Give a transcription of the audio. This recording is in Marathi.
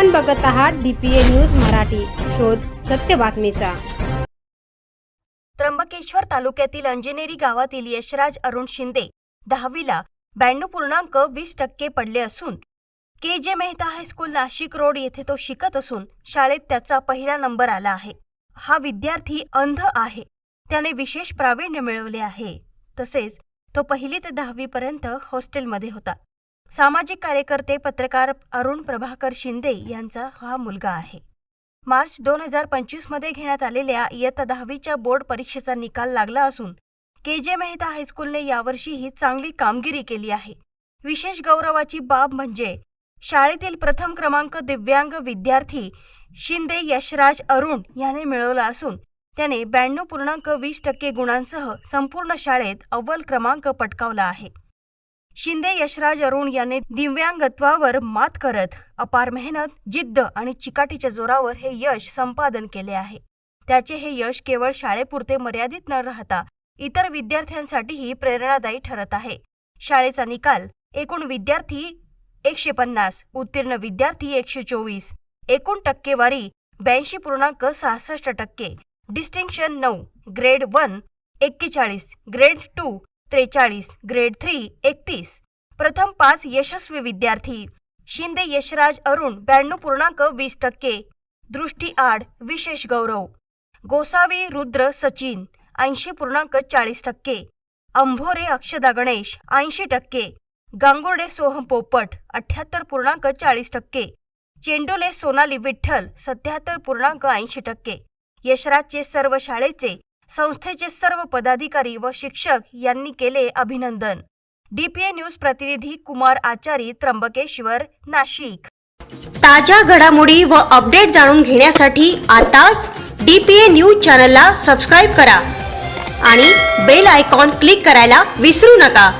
आपण बघत आहात डीपीए न्यूज मराठी. शोध सत्य बातमीचा. त्र्यंबकेश्वर तालुक्यातील अंजनेरी गावातील यशराज अरुण शिंदे दहावीला ब्याण्णव पूर्णांक वीस टक्के पडले असून के जे मेहता हायस्कूल नाशिक रोड येथे तो शिकत असून शाळेत त्याचा पहिला नंबर आला आहे. हा विद्यार्थी अंध आहे. त्याने विशेष प्रावीण्य मिळवले आहे. तसेच तो पहिली ते दहावीपर्यंत हॉस्टेलमध्ये होता. सामाजिक कार्यकर्ते पत्रकार अरुण प्रभाकर शिंदे यांचा हा मुलगा आहे. मार्च दोन हजार पंचवीसमध्ये घेण्यात आलेल्या इयत्ता दहावीच्या बोर्ड परीक्षेचा निकाल लागला असून के जे मेहता हायस्कूलने यावर्षीही चांगली कामगिरी केली आहे. विशेष गौरवाची बाब म्हणजे शाळेतील प्रथम क्रमांक दिव्यांग विद्यार्थी शिंदे यशराज अरुण याने मिळवला असून त्याने ब्याण्णव पूर्णांक वीस टक्के गुणांसह संपूर्ण शाळेत अव्वल क्रमांक पटकावला आहे. शिंदे यशराज अरुण याने दिव्यांगत्वावर मात करत अपार मेहनत जिद्द आणि चिकाटीच्या जोरावर हे यश संपादन केले आहे. त्याचे हे यश केवळ शाळेपुरते मर्यादित न राहता इतर विद्यार्थ्यांसाठीही प्रेरणादायी ठरत आहे. शाळेचा निकाल एकूण विद्यार्थी एकशे पन्नास उत्तीर्ण विद्यार्थी एकशे चोवीस एकूण टक्केवारी ब्याऐंशी पूर्णांक सहासष्ट टक्के डिस्टिंक्शन नऊ ग्रेड वन एक्केचाळीस ग्रेड टू त्रेचाळीस ग्रेड थ्री एकतीस. प्रथम पाच यशस्वी विद्यार्थी. शिंदे यशराज अरुण ब्याण्णव पूर्णांक वीस टक्के. दृष्टी आड विशेष गौरव. गोसावी रुद्र सचिन ऐंशी पूर्णांक चाळीस टक्के. अंभोरे अक्षदा गणेश ऐंशी टक्के. गांगुर्डे सोहम पोपट अठ्याहत्तर पूर्णांक चाळीस टक्के. चेंडोले सोनाली विठ्ठल सत्याहत्तर पूर्णांक ऐंशी टक्के. यशराजचे सर्व शाळेचे संस्थेचे सर्व पदाधिकारी व शिक्षक यांनी केले अभिनंदन. डीपीए न्यूज प्रतिनिधी कुमार आचारी त्र्यंबकेश्वर नाशिक. ताज्या घडामोडी व अपडेट जाणून घेण्यासाठी आताच डीपीए न्यूज चॅनलला सबस्क्राईब करा आणि बेल आयकॉन क्लिक करायला विसरू नका.